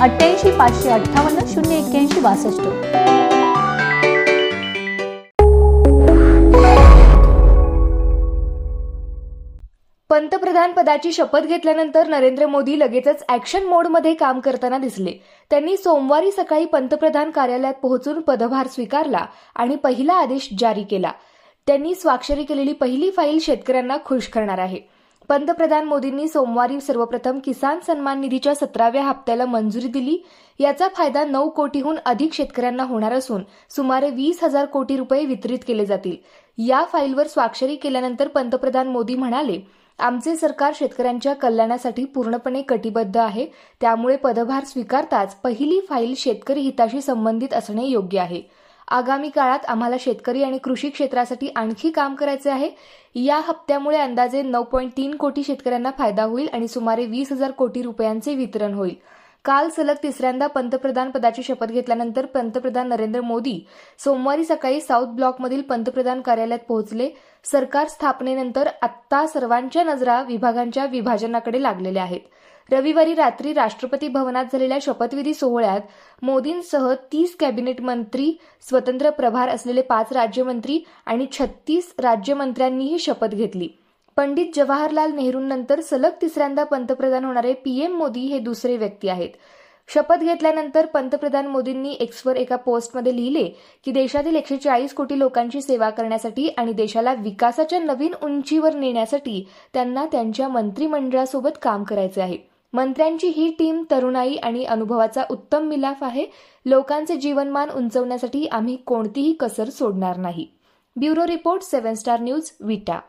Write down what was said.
अठ्ठ्याऐंशी पाचशे अठ्ठावन्न शून्य एक्क्याऐंशी बासष्ट. पंतप्रधान पदाची शपथ घेतल्यानंतर नरेंद्र मोदी लगेचच ऍक्शन मोडमध्ये काम करताना दिसले. त्यांनी सोमवारी सकाळी पंतप्रधान कार्यालयात पोहोचून पदभार स्वीकारला आणि पहिला आदेश जारी केला. त्यांनी स्वाक्षरी केलेली पहिली फाईल शेतकऱ्यांना खुश करणार आहे. पंतप्रधान मोदींनी सोमवारी सर्वप्रथम किसान सन्मान निधीच्या सतराव्या हप्त्याला मंजुरी दिली. याचा फायदा नऊ कोटीहून अधिक शेतकऱ्यांना होणार असून सुमारे वीस हजार कोटी रुपये वितरित केले जातील. या फाईलवर स्वाक्षरी केल्यानंतर पंतप्रधान मोदी म्हणाले आमचे सरकार शेतकऱ्यांच्या कल्याणासाठी पूर्णपणे कटिबद्ध आहे. त्यामुळे पदभार स्वीकारताच पहिली फाईल शेतकरी हिताशी संबंधित असणे योग्य आहे. आगामी काळात आम्हाला शेतकरी आणि कृषी क्षेत्रासाठी आणखी काम करायचे आहे. या हप्त्यामुळे अंदाजे नऊ पॉईंट तीन कोटी शेतकऱ्यांना फायदा होईल आणि सुमारे वीस हजार कोटी रुपयांचे वितरण होईल. काल सलग तिसऱ्यांदा पंतप्रधान पदाची शपथ घेतल्यानंतर पंतप्रधान नरेंद्र मोदी सोमवारी सकाळी साऊथ ब्लॉकमधील पंतप्रधान कार्यालयात पोहोचले. सरकार स्थापनेनंतर आत्ता सर्वांच्या नजरा विभागांच्या विभाजनाकडे लागलेल्या आहेत. रविवारी रात्री राष्ट्रपती भवनात झालेल्या शपथविधी सोहळ्यात मोदींसह तीस कॅबिनेट मंत्री स्वतंत्र प्रभार असलेले पाच राज्यमंत्री आणि छत्तीस राज्यमंत्र्यांनीही शपथ घेतली. पंडित जवाहरलाल नेहरूंनंतर सलग तिसऱ्यांदा पंतप्रधान होणारे पीएम मोदी हे दुसरे व्यक्ती आहेत. शपथ घेतल्यानंतर पंतप्रधान मोदींनी एक्सवर एका पोस्टमध्ये लिहिले की देशातील एकशे चाळीस कोटी लोकांची सेवा करण्यासाठी आणि देशाला विकासाच्या नवीन उंचीवर नेण्यासाठी त्यांना त्यांच्या मंत्रिमंडळासोबत काम करायचे आहे. मंत्र्यांची ही टीम तरुणाई आणि अनुभवाचा उत्तम मिलाफ आहे. लोकांचे जीवनमान उंचवण्यासाठी आम्ही कोणतीही कसर सोडणार नाही. Bureau report seven star news Vita.